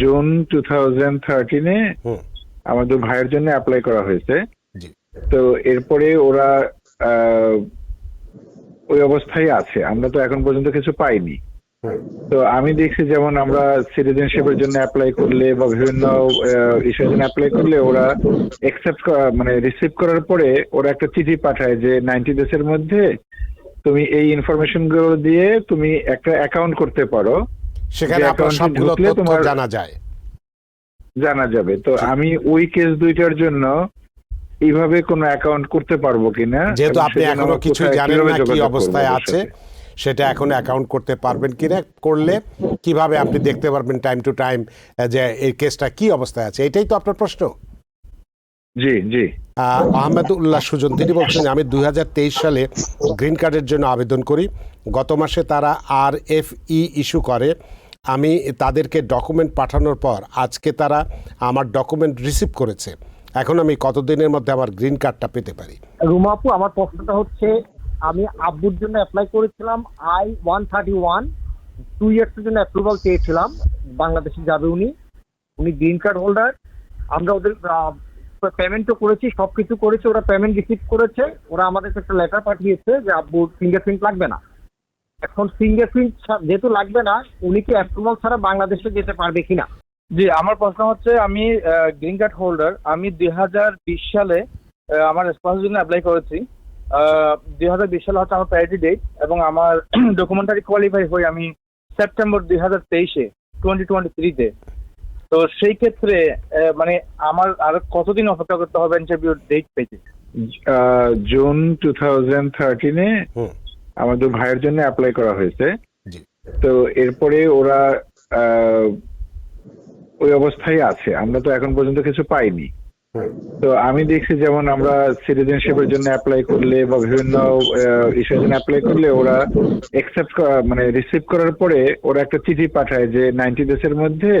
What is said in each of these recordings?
June two thousand থার্টিনে আমাদের ভাইয়ের জন্য অ্যাপ্লাই করা হয়েছে। তো এরপরে ওরা ওই অবস্থায় আছে। আমরা তো এখন পর্যন্ত কিছু পাইনি। তো আমি দেখছি যেমন আমরা সিটিজেনশিপের জন্য অ্যাপ্লাই করলে বা বিভিন্ন ইস্যুর জন্য অ্যাপ্লাই করলে ওরা একসেপ্ট মানে রিসিভ করার পরে ওরা একটা চিঠি পাঠায় যে নাইনটি ডেজের মধ্যে তুমি এই ইনফরমেশনগুলো দিয়ে তুমি একটা অ্যাকাউন্ট করতে পারো। সেখানে আপনার সবগুলো তথ্য জানা যায়। জানা যাবে। তো আমি ওই কেস দুইটার জন্য এইভাবে কোনো অ্যাকাউন্ট করতে পারব কিনা? যেহেতু আপনি এখনও কিছু জানেন না কি অবস্থায় আছে সেটা এখন অ্যাকাউন্ট করতে পারবেন কিনা করলে কীভাবে আপনি দেখতে পারবেন টাইম টু টাইম যে এই কেসটা কি অবস্থায় আছে এটাই তো আপনার প্রশ্ন। জি জি। আহ, আহমেদুল্লাহ সুজন তিনি বলছেন আমি দুই হাজার তেইশ সালে গ্রিন কার্ডের জন্য আবেদন করি। গত মাসে তারা আর এফ ই ইস্যু করে। আমি তাদেরকে ডকুমেন্ট পাঠানোর পর আজকে তারা আমার ডকুমেন্ট রিসিভ করেছে। এখন আমি কতদিনের মধ্যে আমার গ্রিন কার্ডটা পেতে পারি? রুমা আপু, আমার প্রশ্নটা হচ্ছে, আমি আব্বুর জন্য অ্যাপ্লাই করেছিলাম I one thirty one two ইয়ার্সের জন্য অ্যাপ্রুভাল চেয়েছিলাম, বাংলাদেশে যাবে উনি। উনি গ্রিন কার্ড হোল্ডার আমরা ওদের পেমেন্টও করেছি সব কিছু করেছি, ওরা পেমেন্ট রিসিভ করেছে, ওরা আমাদেরকে একটা লেটার পাঠিয়েছে যে আব্বুর ফিঙ্গারপ্রিন্ট লাগবে না। এখন ফিঙ্গারপ্রিন্ট যেহেতু লাগবে না উনি কি অ্যাপ্রুভাল ছাড়া বাংলাদেশে যেতে পারবে কিনা? জি আমার প্রশ্ন হচ্ছে আমি গ্রিন কার্ড হোল্ডার আমি দুই হাজার বিশ সালে আমার স্পন্সর জন্য অ্যাপ্লাই করেছি। দুই হাজার বিশ সালে হচ্ছে আমার প্রায়োরিটি ডেট এবং আমার ডকুমেন্টারি কোয়ালিফাই হই আমি সেপ্টেম্বর দুই হাজার তেইশে টোয়েন্টি টোয়েন্টি থ্রিতে তো সেই ক্ষেত্রে আহ, মানে আমার আর কতদিন অপেক্ষা করতে হবে ইন্টারভিউ ডেট পেতে? আহ, জুন টু থাউজেন্ড থার্টিনে আমাদের ভাইয়ের জন্য অ্যাপ্লাই করা হয়েছে। তো এরপরে ওরা ওই অবস্থায় আছে। আমরা তো এখন পর্যন্ত কিছু পাইনি। তো আমি দেখছি যেমন আমরা সিটিজেনশিপের জন্য অ্যাপ্লাই করলে বা বিভিন্ন ইস্যুর জন্য অ্যাপ্লাই করলে ওরা একসেপ্ট মানে রিসিভ করার পরে ওরা একটা চিঠি পাঠায় যে নাইনটি ডেজের মধ্যে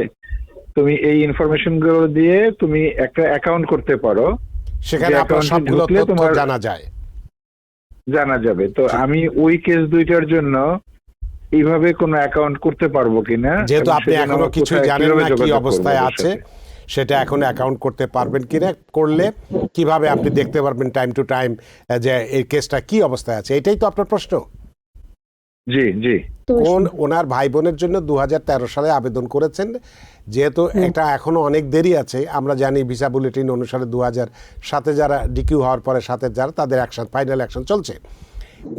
তুমি এই ইনফরমেশনগুলো দিয়ে তুমি একটা অ্যাকাউন্ট করতে পারো। সেখানে আপনার সবগুলো তথ্য জানা যায়। জানা যাবে। তো আমি ওই কেস দুইটার জন্য এইভাবে কোনো অ্যাকাউন্ট করতে পারব কিনা যেহেতু আপনি এখনও কিছু জানেন না কি অবস্থায় আছে সেটা এখন অ্যাকাউন্ট করতে পারবেন কিনা করলে কীভাবে আপনি দেখতে পারবেন টাইম টু টাইম যে এই কেসটা কি অবস্থায় আছে এটাই তো আপনার প্রশ্ন। জি জি। কোন ওনার ভাই বোনের জন্য দুহাজার তেরো সালে আবেদন করেছেন যেহেতু এটা এখনও অনেক দেরি আছে আমরা জানি ভিসা বুলেটিন অনুসারে দু সাথে যারা ডিকিউ হওয়ার পরে সাথে যারা তাদের অ্যাকশন ফাইনাল অ্যাকশন চলছে।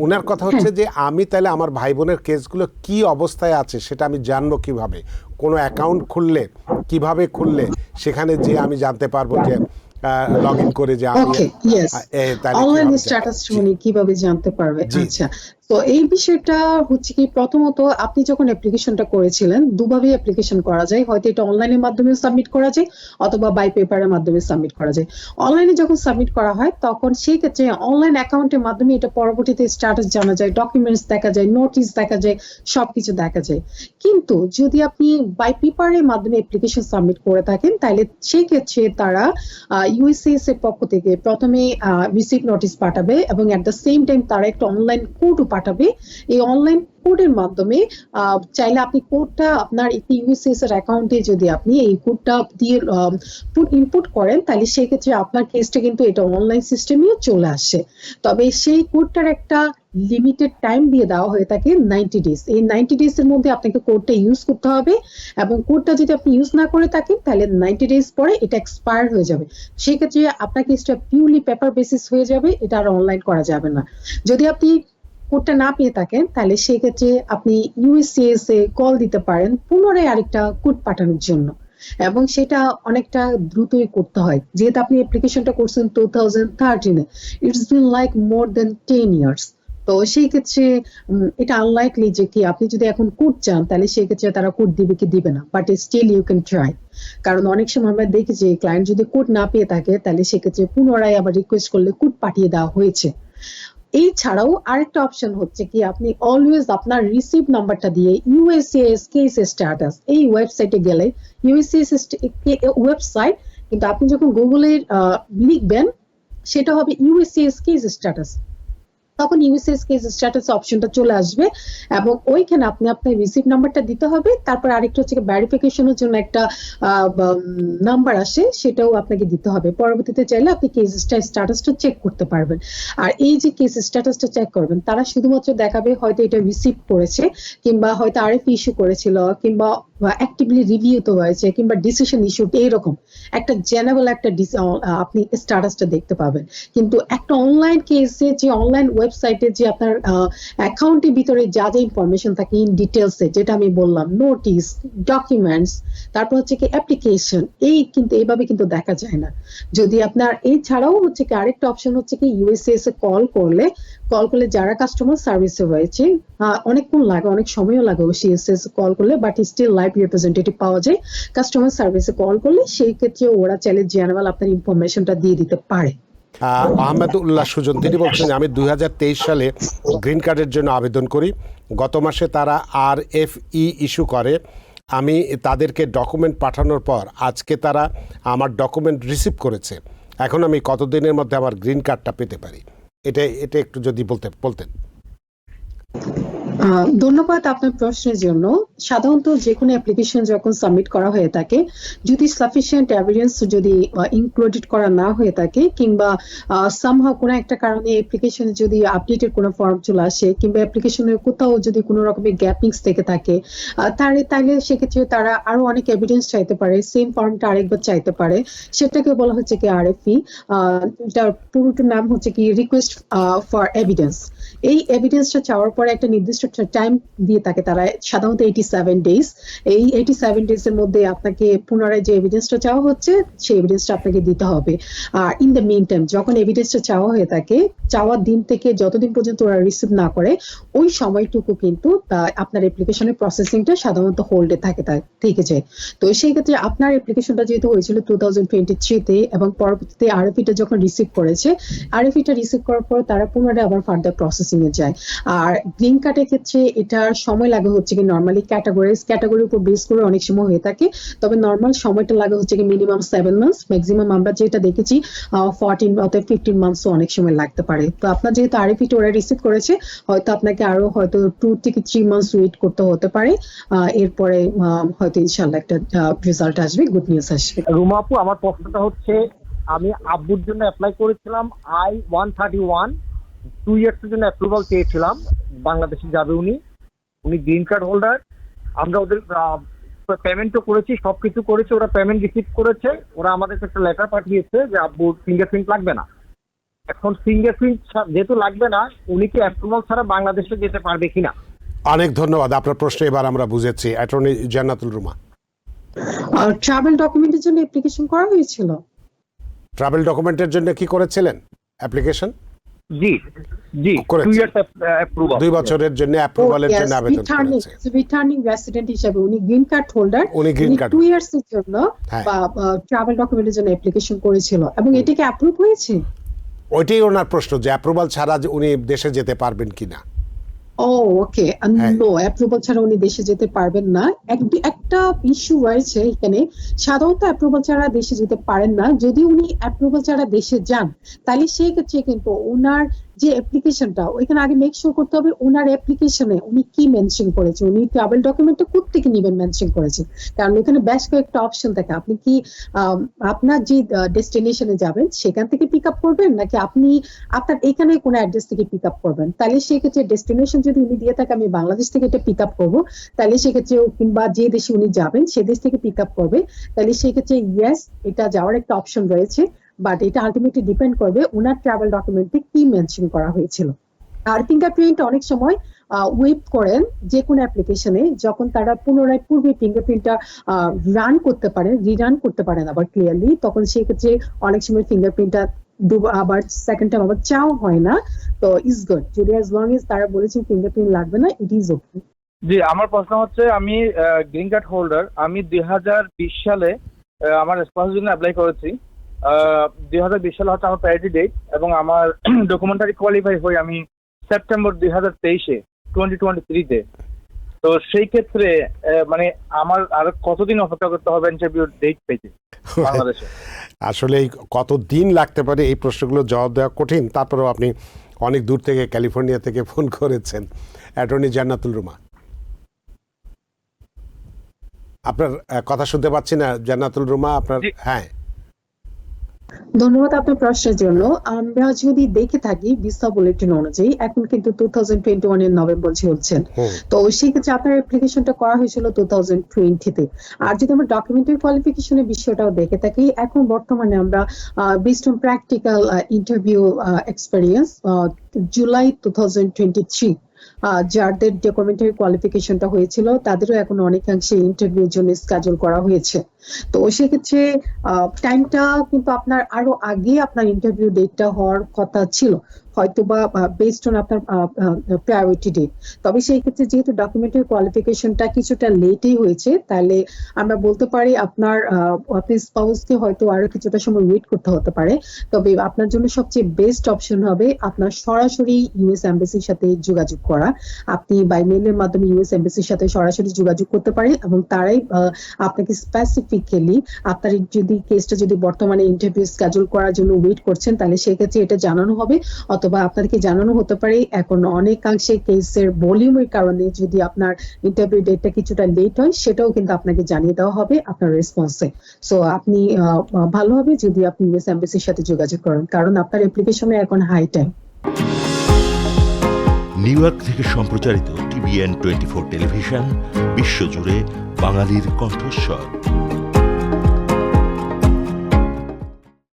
ওনার কথা হচ্ছে যে আমি তাহলে আমার ভাই বোনের কেসগুলো কি অবস্থায় আছে সেটা আমি জানব কীভাবে? কোনো অ্যাকাউন্ট খুললে কীভাবে খুললে? সেখানে যে আমি জানতে পারব যে লগ ইন করে যে আমি তাহলে স্ট্যাটাস কীভাবে জানতে পারবে? আচ্ছা তো এই বিষয়টা হচ্ছে কি, প্রথমত আপনি যখন অ্যাপ্লিকেশনটা করেছিলেন দুভাবে অ্যাপ্লিকেশন করা যায়। হয়তো এটা অনলাইনের মাধ্যমে সাবমিট করা যায়, অথবা বাই পেপারের মাধ্যমে সাবমিট করা যায়। অনলাইনে যখন সাবমিট করা হয়, তখন সেই ক্ষেত্রে অনলাইন অ্যাকাউন্টের মাধ্যমে এটা পরবর্তীতে স্ট্যাটাস জানা যায় ডকুমেন্টস দেখা যায় নোটিশ দেখা যায়, সবকিছু দেখা যায়। কিন্তু যদি আপনি বাই পেপারের মাধ্যমে অ্যাপ্লিকেশন সাবমিট করে থাকেন, তাহলে সেই ক্ষেত্রে তারা ইউএসএস এর পক্ষ থেকে প্রথমে রিসিভ নোটিশ পাঠাবে এবং এট দ্য সেম টাইম তারা একটা অনলাইন কোডও পাঠাবে। এই অনলাইন কোডের মাধ্যমে চাইলে আপনি কোডটা আপনার ইউএসএস এর অ্যাকাউন্টে যদি আপনি এই কোডটা দিয়ে ইনপুট করেন, তাহলে সেই ক্ষেত্রে আপনার কেসটা কিন্তু এটা অনলাইন সিস্টেমেও চলে আসে। তবে সেই কোডটার একটা লিমিটেড টাইম দিয়ে দেওয়া হয়ে থাকে নাইনটি ডেজ এই নাইনটি ডেজ এর মধ্যে আপনাকে কোডটা ইউজ করতে হবে এবং কোডটা যদি আপনি ইউজ না করে থাকেন, তাহলে নাইনটি ডেজ পরে এটা এক্সপায়ার হয়ে যাবে। সেক্ষেত্রে আপনার কেসটা পিউরলি পেপার বেসিস হয়ে যাবে, এটা আর অনলাইন করা যাবে না। যদি আপনি কোডটা না পেয়ে থাকেন, তাহলে সেক্ষেত্রে আপনি ইউএসসিএস এ কল দিতে পারেন পুনরায় আরেকটা কোড পাঠানোর জন্য। এবং সেটা অনেকটা দ্রুতই করতে হয়। যেহেতু আপনি অ্যাপ্লিকেশনটা করছেন two thousand থার্টিনে it's been like more than ten years তো সেই ক্ষেত্রে এটা আনলাইকলি যে কি আপনি যদি এখন কোড চান, তাহলে সেই ক্ষেত্রে তারা কোড দিবে কি দিবে না। But still you can try কারণ অনেক সময় আমরা দেখি যে ক্লায়েন্ট যদি কোড না পেয়ে থাকে, তাহলে সেক্ষেত্রে পুনরায় আবার রিকোয়েস্ট করলে কোড পাঠিয়ে দেওয়া হয়েছে। এই ছাড়াও আরেকটা অপশন হচ্ছে কি, আপনি অলওয়েজ আপনার রিসিভ নাম্বারটা দিয়ে ইউএসএস কেস স্ট্যাটাস এই ওয়েবসাইটে গেলে ইউএসএস ওয়েবসাইট কিন্তু আপনি যখন গুগলে লিখবেন, সেটা হবে ইউএসএস কেস স্ট্যাটাস তখন ইউএসএস কেস স্ট্যাটাস অপশনটা চলে আসবে এবং ওইখানে আপনি আপনার রিসিপ্ট নাম্বারটা দিতে হবে। তারপর আরেকটা হচ্ছে ভেরিফিকেশনের জন্য একটা নাম্বার আসে, সেটাও আপনাকে দিতে হবে। পরবর্তীতে চাইলে আপনি কেস স্ট্যাটাসটা চেক করতে পারবেন। আর এই যে কেস স্ট্যাটাসটা চেক করবেন, তারা শুধুমাত্র দেখাবে হয়তো এটা রিসিভ করেছে, কিংবা হয়তো আরএফ ইস্যু করেছিল, কিংবা অ্যাক্টিভলি রিভিউ তো হয়েছে, কিংবা ডিসিশন ইস্যু এইরকম একটা জেনারেল একটা আপনি স্ট্যাটাসটা দেখতে পাবেন। কিন্তু একটা অনলাইন কেসে যে অনলাইন ওয়েবসাইটে যে আপনার অ্যাকাউন্টের ভিতরে যা যা ইনফরমেশন থাকে ইন ডিটেলসে যেটা আমি বললাম নোটিস ডকুমেন্টস তারপর হচ্ছে কি অ্যাপ্লিকেশন এই কিন্তু, এইভাবে কিন্তু দেখা যায় না। যদি আপনার এই ছাড়াও হচ্ছে কি আরেকটা অপশন হচ্ছে কি ইউএসএস এ কল করলে কল করলে যারা কাস্টমার সার্ভিসে রয়েছে অনেকক্ষণ লাগে, অনেক সময়ও লাগে সিএসএস কল করলে বাট স্টিল লাইভ রিপ্রেজেন্টেটিভ পাওয়া যায়। কাস্টমার সার্ভিসে কল করলে, সেই ক্ষেত্রে ওরা চাইলে জেনারেল আপনার ইনফরমেশনটা দিয়ে দিতে পারে। আহমেদুল্লাহ সুজন, তিনি বলছেন, আমি দুই হাজার তেইশ সালে গ্রিন কার্ডের জন্য আবেদন করি। গত মাসে তারা আর এফ ই ইস্যু করে। আমি তাদেরকে ডকুমেন্ট পাঠানোর পর আজকে তারা আমার ডকুমেন্ট রিসিভ করেছে। এখন আমি কতদিনের মধ্যে আমার গ্রিন কার্ডটা পেতে পারি? এটা এটা একটু যদি বলতে, বলতেন। ধন্যবাদ আপনার প্রশ্নের জন্য। সাধারণত যে কোনো অ্যাপ্লিকেশন যখন সাবমিট করা হয়ে থাকে, যদি সাফিসিয়েন্ট এভিডেন্স যদি ইনক্লুডেড করা না হয়ে থাকে, কিংবা সামহাও কোনো একটা কারণে অ্যাপ্লিকেশনে যদি আপডেটের কোনো ফর্ম চলে আসে, কিংবা অ্যাপ্লিকেশনের কোথাও যদি কোনো রকমের গ্যাপিংস থেকে থাকে তাহলে তাহলে সেক্ষেত্রে তারা আরও অনেক এভিডেন্স চাইতে পারে সেম ফর্মটা আরেকবার চাইতে পারে। সেটাকে বলা হচ্ছে কি আর আরএফই এটার পুরোটার নাম হচ্ছে কি রিকোয়েস্ট ফর এভিডেন্স এই এভিডেন্সটা চাওয়ার পরে একটা নির্দিষ্ট টাইম দিয়ে থাকে তারা, সাধারণত এইটি সেভেন ডেজ এই এইটি সেভেন ডেজ এর মধ্যে আপনাকে পুনরায় যে এভিডেন্সটা চাওয়া হচ্ছে, সেই এভিডেন্সটা আপনাকে দিতে হবে। আর ইন দ্য মেইন টাইম যখন এভিডেন্সটা চাওয়া হয়ে থাকে, চাওয়ার দিন থেকে যতদিন পর্যন্ত ওরা রিসিভ না করে, ওই সময়টুকু কিন্তু আপনার অ্যাপ্লিকেশনের প্রসেসিংটা সাধারণত হোল্ডে থাকে থেকে যায়। তো সেই ক্ষেত্রে আপনার অ্যাপ্লিকেশনটা যেহেতু হয়েছিল টু থাউজেন্ড টোয়েন্টি থ্রিতে এবং পরবর্তীতে আরএফিটা যখন রিসিভ করেছে আরএফিটা রিসিভ করার পর তারা পুনরায় আবার ফার্দার প্রসেসিং এ যায়। আর গ্রিন কার্ডের ক্ষেত্রে এটার সময় লাগে হচ্ছে কি নর্মালি ক্যাটাগরিজ ক্যাটাগরির উপর বেস করে অনেক সময় হয়ে থাকে। তবে নর্মাল সময়টা লাগে হচ্ছে কি মিনিমাম সেভেন মান্থস ম্যাক্সিমাম আমরা যেটা দেখেছি ফোরটিন অথবা ফিফটিন মান্থসও অনেক সময় লাগতে পারে। তো আপনার যেহেতু আরএফিটা ওরা রিসিভ করেছে, হয়তো আপনাকে আরও হয়তো টু থেকে থ্রি মান্থস ওয়েট করতে হতে পারে। এরপরে হয়তো ইনশাল্লাহ একটা রেজাল্ট আসবে গুড নিউজ আসবে। রুমা আপু, আমার প্রশ্নটা হচ্ছে, আমি আব্বুর জন্য অ্যাপ্লাই করেছিলাম I one thirty one two years এর জন্য অ্যাপ্রুভাল চেয়েছিলাম বাংলাদেশে যাবে উনি। উনি গ্রিন কার্ড হোল্ডার আমরা ওদের পেমেন্টও করেছি সবকিছু করেছি ওরা পেমেন্ট রিসিভ করেছে। ওরা আমাদেরকে একটা লেটার পাঠিয়েছে যে আব্বুর ফিঙ্গারপ্রিন্ট লাগবে না। এখন ফিঙ্গারপ্রিন্ট যেহেতু লাগবে না উনি কি অ্যাপ্রুভাল ছাড়া বাংলাদেশে যেতে পারবে কিনা? অনেক ধন্যবাদ আপনার প্রশ্ন এবার আমরা বুঝেছি। অ্যাটর্নি জান্নাতুল রুমা আর ট্রাভেল ডকুমেন্টের জন্য অ্যাপ্লিকেশন করা হয়েছিল? ট্রাভেল ডকুমেন্টের জন্য কি করেছিলেন? অ্যাপ্লিকেশন জি জি টু ইয়ার্স অ্যাপ্রুভাল দুই বছরের জন্য অ্যাপ্রুভালের জন্য আবেদন করেছে। রিটার্নিং রেসিডেন্ট হিসেবে উনি গ্রিন কার্ড হোল্ডার উনি গ্রিন কার্ড টু ইয়ার্স এর জন্য হ্যাঁ। বা ট্রাভেল ডকুমেন্টের জন্য অ্যাপ্লিকেশন করেছিল। এবং এটাকে অ্যাপ্রুভ হয়েছে? ওইটাই ওনার প্রশ্ন যে অ্যাপ্রুভাল ছাড়া উনি দেশে যেতে পারবেন কিনা। ও ওকে। হ্যাঁ। নো অ্যাপ্রুভাল ছাড়া উনি দেশে যেতে পারবেন না। এক- একটা ইস্যু রয়েছে এখানে। সাধারণত অ্যাপ্রুভাল ছাড়া দেশে যেতে পারেন না। যদি উনি অ্যাপ্রুভাল ছাড়া দেশে যান তাহলে সেই ক্ষেত্রে কিন্তু ওনার যে অ্যাপ্লিকেশনটা ওইখানে আগে মেক শিওর করতে হবে ওনার অ্যাপ্লিকেশনে উনি কি মেনশন করেছে। উনি ট্রাভেল ডকুমেন্টটা কোথেকে নেবেন মেনশন করেছে? কারণ এখানে বেশ কয়েকটা অপশন থাকে। আপনি কি আপনার যে ডেস্টিনেশনে যাবেন, সেখান থেকে পিক আপ করবেন? নাকি আপনি, আপনার এখানে কোনো অ্যাড্রেস থেকে পিক আপ করবেন? তাহলে সেক্ষেত্রে ডেস্টিনেশন যদি উনি দিয়ে থাকে, আমি বাংলাদেশ থেকে এটা পিক আপ করব। তাহলে সেক্ষেত্রে কিংবা যে দেশে উনি যাবেন, সে দেশ থেকে পিক আপ করবে। তাহলে সেক্ষেত্রে ইয়েস এটা যাওয়ার একটা অপশন রয়েছে। বাট এটা আলটিমেটলি ডিপেন্ড করবে ওনার ট্রাভেল ডকুমেন্টে কি মেনশন করা হয়েছিল। আর ফিঙ্গারপ্রিন্ট অনেক সময় ওয়েব করেন যে কোনো অ্যাপ্লিকেশনে যখন তারা পুনরায় পূর্বে ফিঙ্গারপ্রিন্টটা রান করতে পারেন রিরান করতে পারেন আবার ক্লিয়ারলি তখন সেক্ষেত্রে অনেক সময় ফিঙ্গারপ্রিন্টটা আবার সেকেন্ড টাইম আবার চাও হয় না। তো ইজ গুড যদি অ্যাজ লং এজ তারা বলেছেন ফিঙ্গারপ্রিন্ট লাগবে না ইট ইজ ওকে জি, আমার প্রশ্ন হচ্ছে, আমি গ্রিন কার্ড হোল্ডার আমি দুই হাজার বিশ সালে আমার স্পন্সর জন্য অ্যাপ্লাই করেছি। দুই হাজার বিশ সালে হচ্ছে আমার প্রায়োরিটি ডেট এবং আমার ডকুমেন্টারি কোয়ালিফাই হই আমি সেপ্টেম্বর দুই হাজার তেইশে টোয়েন্টি টোয়েন্টি থ্রিতে তো সেই ক্ষেত্রে মানে আমার আর কতদিন অপেক্ষা করতে হবে ইন্টারভিউ ডেট পেতে বাংলাদেশে? আসলে এই কত দিন লাগতে পারে এই প্রশ্নগুলো জবাব দেওয়া কঠিন। তারপরেও আপনি অনেক দূর থেকে ক্যালিফোর্নিয়া থেকে ফোন করেছেন। অ্যাটর্নি জান্নাতুল রুমা। আপনার কথা শুনতে পাচ্ছি না? জান্নাতুল রুমা আপনার হ্যাঁ। ধন্যবাদ আপনার প্রশ্নের জন্য। আমরা যদি দেখে থাকি ভিসা বুলেটিন অনুযায়ী এখন কিন্তু টু থাউজেন্ড টোয়েন্টি ওয়ানের নভেম্বর চলছেন তো সেই ক্ষেত্রে আপনার অ্যাপ্লিকেশনটা করা হয়েছিল টু থাউজেন্ড টোয়েন্টিতে আর যদি আমরা ডকুমেন্টারি কোয়ালিফিকেশনের বিষয়টাও দেখে থাকি এখন বর্তমানে আমরা based on practical interview experience July two thousand twenty three যাদের ডকুমেন্টারি কোয়ালিফিকেশনটা হয়েছিল, তাদেরও এখন অনেকাংশে ইন্টারভিউর জন্য স্কাজল করা হয়েছে। তো সেক্ষেত্রে টাইমটা কিন্তু আপনার আরও আগে আপনার ইন্টারভিউ ডেটটা হওয়ার কথা ছিল। হয়তো বা বেসড অন আপনার প্রায়োরিটি ডেট তবে সেই ক্ষেত্রে যেহেতু ডকুমেন্টারি কোয়ালিফিকেশনটা কিছুটা লেটই হয়েছে, তাহলে আমরা বলতে পারি আপনার আপনার স্পাউসকে হয়তো আরও কিছুটা সময় ওয়েট করতে হতে পারে। তবে আপনার জন্য সবচেয়ে বেস্ট অপশন হবে আপনার সরাসরি ইউএস এমবাসির সাথে যোগাযোগ করা। আপনি বাই মেইলের মাধ্যমে ইউএস এমবাসির সাথে সরাসরি যোগাযোগ করতে পারেন এবং তারাই আপনাকে স্পেসিফিক্যালি আপনার যদি কেসটা যদি বর্তমানে ইন্টারভিউ স্কেজুল করার জন্য ওয়েট করছেন, তাহলে সেক্ষেত্রে এটা জানানো হবে। অথবা আপনাদেরকে জানানো হতে পারে, এখন অনেকাংশে কেসের ভলিউমের কারণে যদি আপনার ইন্টারভিউ ডেটটা কিছুটা লেট হয়, সেটাও কিন্তু আপনাকে জানিয়ে দেওয়া হবে আপনার রেসপন্সে সো আপনি ভালো হবে যদি আপনি ইউএস এমবাসির সাথে যোগাযোগ করেন, কারণ আপনার অ্যাপ্লিকেশনে এখন হাই টাইম নিউ ইয়র্ক থেকে সম্প্রচারিত টিভিএন টোয়েন্টি ফোর টেলিভিশন বিশ্বজুড়ে বাঙালির কণ্ঠস্বর।